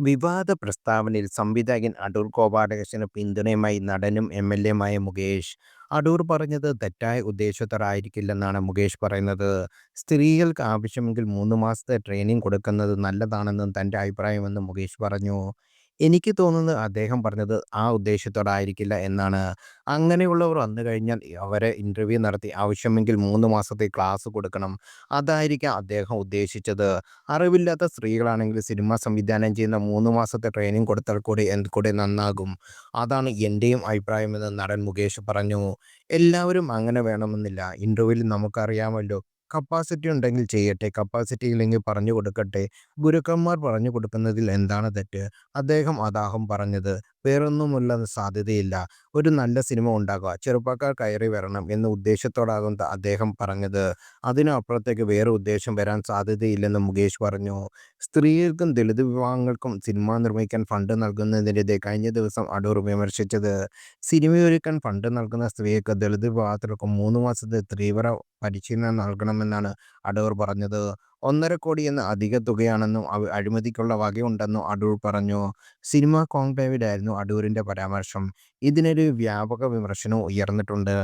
വിവാദ പ്രസ്താവനയിൽ സംവിധായകൻ അടൂർ ഗോപാലകൃഷ്ണന് പിന്തുണയുമായി നടനും എം എൽ എംഎൽഎയുമായ മുകേഷ്. അടൂർ പറഞ്ഞത് തെറ്റായ ഉദ്ദേശത്തോടായിരിക്കില്ലെന്നാണ് മുകേഷ് പറയുന്നത്. സ്ത്രീകൾക്ക് ആവശ്യമെങ്കിൽ മൂന്ന് മാസത്തെ ട്രെയിനിങ് കൊടുക്കുന്നത് നല്ലതാണെന്നും തന്റെ അഭിപ്രായമെന്നും മുകേഷ് പറഞ്ഞു. എനിക്ക് തോന്നുന്നത് അദ്ദേഹം പറഞ്ഞത് ആ ഉദ്ദേശത്തോടായിരിക്കില്ല എന്നാണ്. അങ്ങനെയുള്ളവർ വന്നു കഴിഞ്ഞാൽ അവരെ ഇന്റർവ്യൂ നടത്തി ആവശ്യമെങ്കിൽ മൂന്ന് മാസത്തെ ക്ലാസ് കൊടുക്കണം. അതായിരിക്കാം അദ്ദേഹം ഉദ്ദേശിച്ചത്. അറിവില്ലാത്ത സ്ത്രീകളാണെങ്കിൽ സിനിമ സംവിധാനം ചെയ്യുന്ന മൂന്ന് മാസത്തെ ട്രെയിനിങ് കൊടുത്താൽ കൂടി കൂടെ നന്നാകും. അതാണ് എന്റെയും അഭിപ്രായമെന്ന് നടൻ മുകേഷ് പറഞ്ഞു. എല്ലാവരും അങ്ങനെ വേണമെന്നില്ല. ഇന്റർവ്യൂവിൽ നമുക്കറിയാമല്ലോ. കപ്പാസിറ്റി ഉണ്ടെങ്കിൽ ചെയ്യട്ടെ. കപ്പാസിറ്റി ഇല്ലെങ്കിൽ പറഞ്ഞു കൊടുക്കട്ടെ ഗുരുക്കന്മാർ പറഞ്ഞു കൊടുക്കുന്നതിൽ എന്താണ് തെറ്റ്? അദ്ദേഹം അദാഹം പറഞ്ഞത്. വേറൊന്നുമുള്ള സാധ്യതയില്ല. ഒരു നല്ല സിനിമ ഉണ്ടാക്കുക, ചെറുപ്പക്കാർ കയറി വരണം എന്ന ഉദ്ദേശത്തോടാകും അദ്ദേഹം പറഞ്ഞത്. അതിനപ്പുറത്തേക്ക് വേറെ ഉദ്ദേശം വരാൻ സാധ്യതയില്ലെന്ന് മുകേഷ് പറഞ്ഞു. സ്ത്രീകൾക്കും ദളിത് വിഭാഗങ്ങൾക്കും സിനിമ നിർമ്മിക്കാൻ ഫണ്ട് നൽകുന്നതിനെതിരെ കഴിഞ്ഞ ദിവസം അടൂർ വിമർശിച്ചത്. സിനിമയൊരുക്കാൻ ഫണ്ട് നൽകുന്ന സ്ത്രീകൾക്ക് ദളിത് വിഭാഗത്തിൽക്കും മൂന്ന് മാസത്തെ തീവ്ര പരിശീലനം നൽകണമെന്നാണ് അടൂർ പറഞ്ഞത്. ഒന്നര കോടി എന്ന അധിക തുകയാണെന്നും അഴിമതിക്കുള്ള വകയുണ്ടെന്നും അടൂർ പറഞ്ഞു. സിനിമ കോൺക്ലേവിലായിരുന്നു അടൂരിന്റെ പരാമർശം. ഇതിനൊരു വ്യാപക വിമർശനം ഉയർന്നിട്ടുണ്ട്.